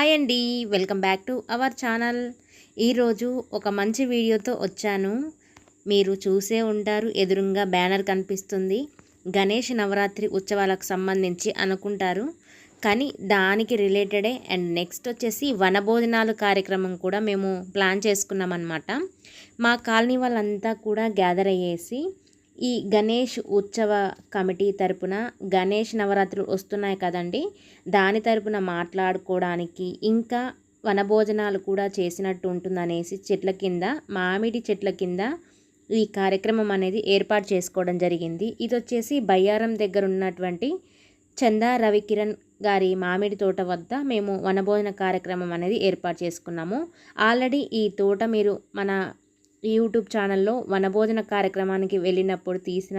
Hi అండి welcome back to our channel. ఈరోజు ఒక మంచి వీడియోతో వచ్చాను. మీరు చూసే ఉంటారు ఎదురుగా బ్యానర్ కనిపిస్తుంది. గణేష్ నవరాత్రి ఉత్సవాలకు సంబంధించి అనుకుంటారు. కానీ దానికి రిలేటెడే అండ్ నెక్స్ట్ వచ్చేసి వనభోజనాలు కార్యక్రమం కూడా మేము ప్లాన్ చేసుకున్నాం అనమాట మా కాలనీ వాళ్ళంతా కూడా గ్యాదర్ అయ్యేసి ఈ గణేష్ ఉత్సవ కమిటీ తరపున గణేష్ నవరాత్రులు వస్తున్నాయి కదండి. దాని తరపున మాట్లాడుకోవడానికి ఇంకా వనభోజనాలు కూడా చేసినట్టు ఉంటుందనేసి చెట్ల కింద మామిడి చెట్ల కింద ఈ కార్యక్రమం అనేది ఏర్పాటు చేసుకోవడం జరిగింది. ఇది వచ్చేసి బయ్యారం దగ్గర ఉన్నటువంటి చందా రవికిరణ్ గారి మామిడి తోట వద్ద మేము వనభోజన కార్యక్రమం అనేది ఏర్పాటు చేసుకున్నాము. ఆల్రెడీ ఈ తోట మీరు మన యూట్యూబ్ ఛానల్లో వనభోజన కార్యక్రమానికి వెళ్ళినప్పుడు తీసిన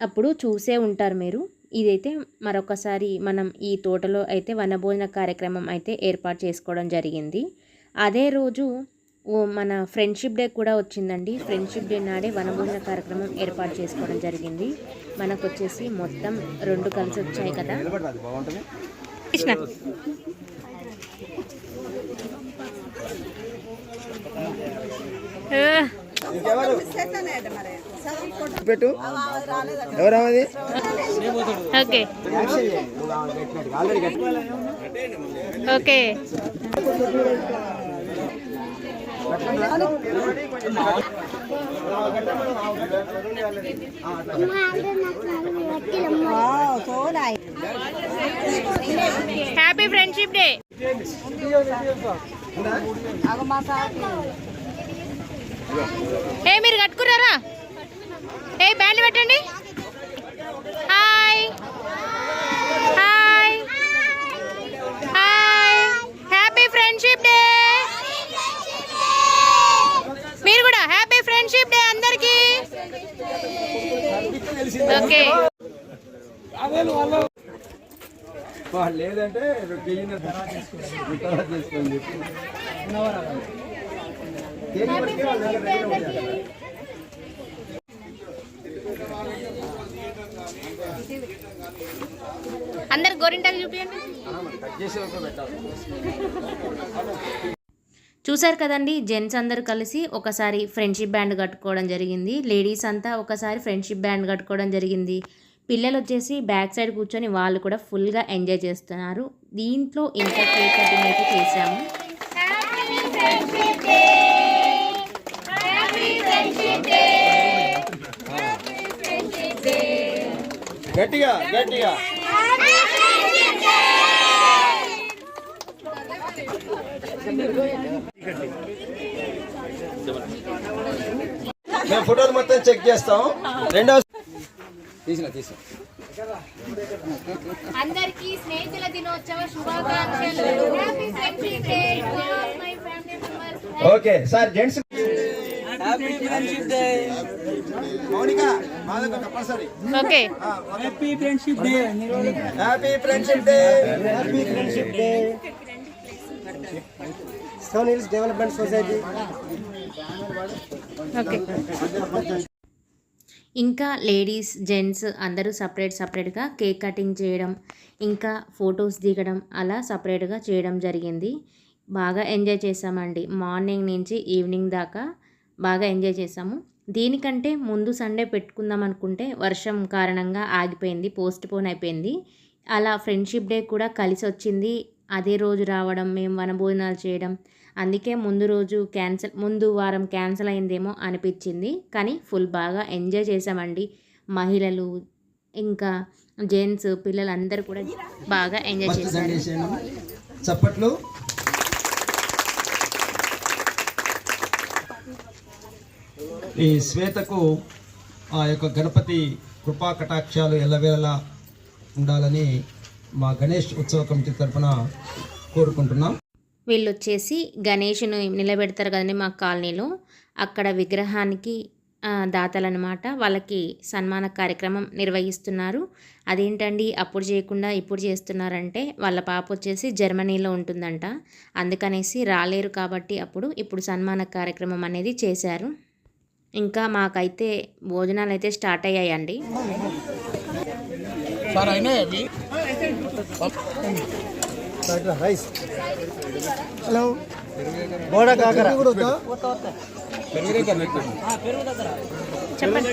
అప్పుడు చూసే ఉంటారు మీరు. ఇదైతే మరొకసారి మనం ఈ తోటలో అయితే వనభోజన కార్యక్రమం అయితే ఏర్పాటు చేసుకోవడం జరిగింది. అదే రోజు ఓ మన ఫ్రెండ్షిప్ డే కూడా వచ్చిందండి. ఫ్రెండ్షిప్ డే నాడే వనభోజన కార్యక్రమం ఏర్పాటు చేసుకోవడం జరిగింది. మనకు వచ్చేసి మొత్తం రెండు కలిసి వచ్చాయి కదా. కృష్ణ. పెట్టు. ఎవరమ్మది okay. Okay. Happy friendship day ఏ మీరు కట్టుకున్నారా? ఏ బ్యాండ్ పెట్టండి. Hi. Hi. Hi. Happy friendship day. మీరు కూడా హ్యాపీ ఫ్రెండ్షిప్ డే అందరికి. ఓకే. లేదంటే అందరు గోరింటాకు చూపించండి చూసారు చూశారు కదండి జెంట్స్ అందరూ కలిసి ఒకసారి ఫ్రెండ్షిప్ బ్యాండ్ కట్టుకోవడం జరిగింది. లేడీస్ అంతా ఒకసారి ఫ్రెండ్షిప్ బ్యాండ్ కట్టుకోవడం జరిగింది. పిల్లలు వచ్చేసి బ్యాక్ సైడ్ కూర్చొని వాళ్ళు కూడా ఫుల్గా ఎంజాయ్ చేస్తున్నారు. దీంట్లో ఇంకా కేక్ కటింగ్ అయితే చేశాము. గట్టిగా గట్టిగా. మేము ఫోటోలు మొత్తం చెక్ చేస్తాం. రెండో తీసిన తీసిన. అందరికీ స్నేహితుల దినోత్సవ శుభాకాంక్షలు. Happy friendship day to all my family members okay sir gents Mounika మాదొక తప్పనిసరి okay. Happy friendship day happy friendship day happy friendship day stone hills development society okay. ఇంకా లేడీస్ జెంట్స్ అందరూ సపరేట్ సపరేట్గా కేక్ కటింగ్ చేయడం ఇంకా photos దిగడం అలా సపరేట్గా చేయడం జరిగింది. బాగా ఎంజాయ్ చేసామండి మార్నింగ్ నుంచి ఈవినింగ్ దాకా బాగా ఎంజాయ్ చేసాము దీనికంటే ముందు సండే పెట్టుకుందాం అనుకుంటే వర్షం కారణంగా ఆగిపోయింది పోస్ట్ పోన్ అయిపోయింది. అలా ఫ్రెండ్షిప్ డే కూడా కలిసి వచ్చింది. అదే రోజు రావడం మేము వనభోజనాలు చేయడం అందుకే ముందు రోజు క్యాన్సిల్ ముందు వారం క్యాన్సిల్ అయిందేమో అనిపించింది. కానీ ఫుల్ బాగా ఎంజాయ్ చేసామండి మహిళలు ఇంకా జెంట్స్ పిల్లలు అందరూ కూడా బాగా ఎంజాయ్ చేశారు. చప్పట్లు. ఈ శ్వేతకు ఆ యొక్క గణపతి కృపా కటాక్షాలు ఎల్లవేళలా ఉండాలని మా గణేష్ ఉత్సవ కమిటీ తరఫున కోరుకుంటున్నాం. వీళ్ళు వచ్చేసి గణేష్ను నిలబెడతారు కదండి మా కాలనీలో. అక్కడ విగ్రహానికి ఆ, దాతలన్నమాట వాళ్ళకి సన్మాన కార్యక్రమం నిర్వహిస్తున్నారు. అదేంటండి అప్పుడు చేయకుండా ఇప్పుడు చేస్తున్నారంటే వాళ్ళ పాప వచ్చేసి జర్మనీలో ఉంటుందంట. అందుకనేసి రాలేరు కాబట్టి అప్పుడు ఇప్పుడు సన్మాన కార్యక్రమం అనేది చేశారు. ఇంకా మాకైతే భోజనాలు అయితే స్టార్ట్ అయ్యాయండి. సార్ అయినాయి అవి? Rice hello. బోడ కాకర. చెప్పండి.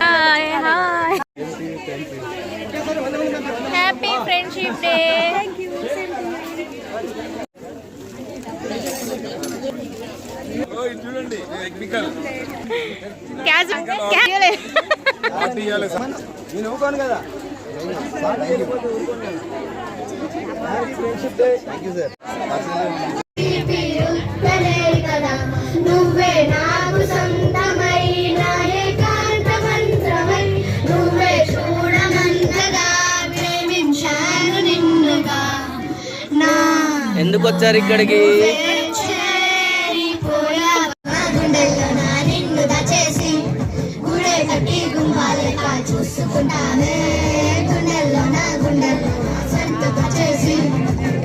Hi hi happy friendship day చూడండి టెక్నికల్ క్యాజువల్ క్యాజువల్ పార్టీ ఇవ్వాలి సార్. నేను ఊకోను కదా. Friendship day thank you sir సొంతగా చేసి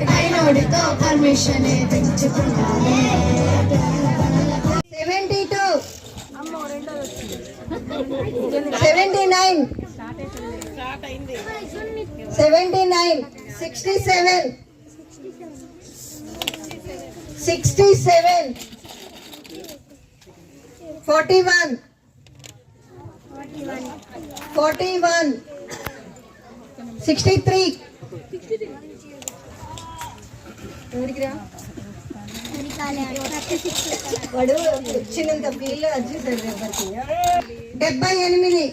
కైనోడితో permission seventy two seventy nine seventy nine sixty seven sixty seven forty one forty one sixty three వాడు వచ్చినంత feel వచ్చేసాడు ఎవరికి డెబ్బై ఎనిమిది.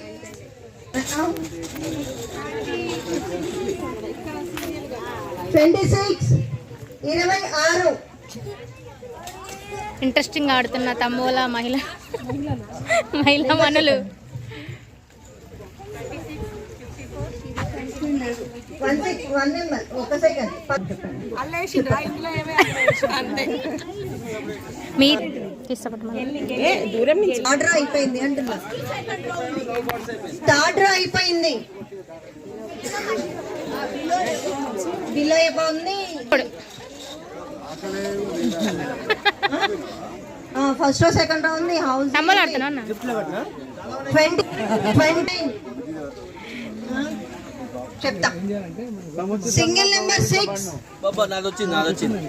ట్వంటీ సిక్స్ ఇరవై ఆరు. ఇంట్రెస్టింగ్ ఆడుతున్న తమ్మోల మహిళ మహిళా మనులు. ఆర్డర్ అయిపోయింది అంటున్నా. ఆర్డర్ అయిపోయింది. బిల్ అయిపోయింది ఫస్ట్ రో సెకండ్ రో ఉంది హౌస్ తమ్మలు ఆడుతున్నా అన్న. ట్వంటీ ట్వంటీ చెప్తా. సింగిల్ నెంబర్ సిక్స్ బాబా నాది వచ్చింది నాది వచ్చింది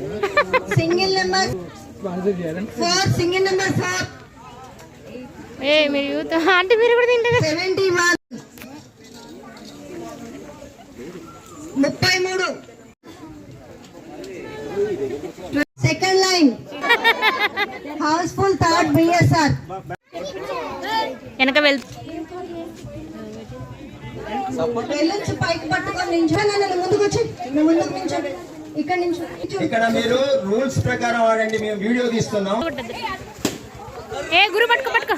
single number four single number four ఏ మీరు యూత్ అంటే మీరు కూడా తింటారు seventy one second line house full third BSR వెనక వెళ్తూ. వెళ్ళొచ్చు పైకి పట్టుకొని నించోని నన్ను ముందుకు వచ్చి. నువ్వు ముందుకు నించోండి ఇక్కడ నించో నించో. ఇక్కడ మీరు రూల్స్ ప్రకారం ఆడండి మేము వీడియో తీస్తున్నాం. ఏ గురు పట్టుకో పట్టుకో.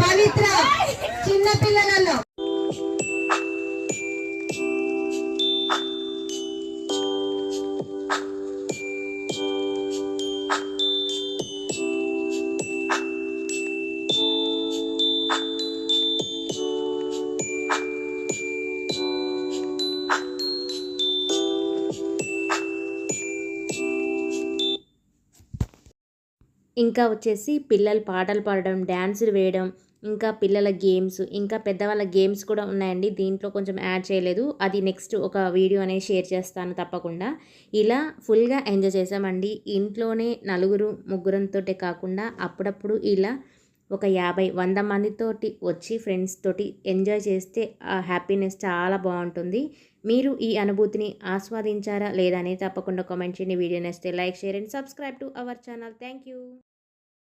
పవిత్ర చిన్న పిల్లలలో ఇంకా వచ్చేసి పిల్లలు పాటలు పాడడం డ్యాన్సులు వేయడం ఇంకా పిల్లల గేమ్స్ ఇంకా పెద్దవాళ్ళ గేమ్స్ కూడా ఉన్నాయండి. దీంట్లో కొంచెం యాడ్ చేయలేదు. అది నెక్స్ట్ ఒక వీడియో అనేది షేర్ చేస్తాను తప్పకుండా. ఇలా ఫుల్గా ఎంజాయ్ చేసామండి ఇంట్లోనే నలుగురు ముగ్గురంతోటే కాకుండా అప్పుడప్పుడు ఇలా ఒక యాభై వంద మందితోటి వచ్చి ఫ్రెండ్స్ తోటి ఎంజాయ్ చేస్తే ఆ హ్యాపీనెస్ చాలా బాగుంటుంది. మీరు ఈ అనుభూతిని ఆస్వాదించారా లేదా అనేది తప్పకుండా కామెంట్ చేయండి. Video నేస్తే like share and subscribe to our channel. Thank you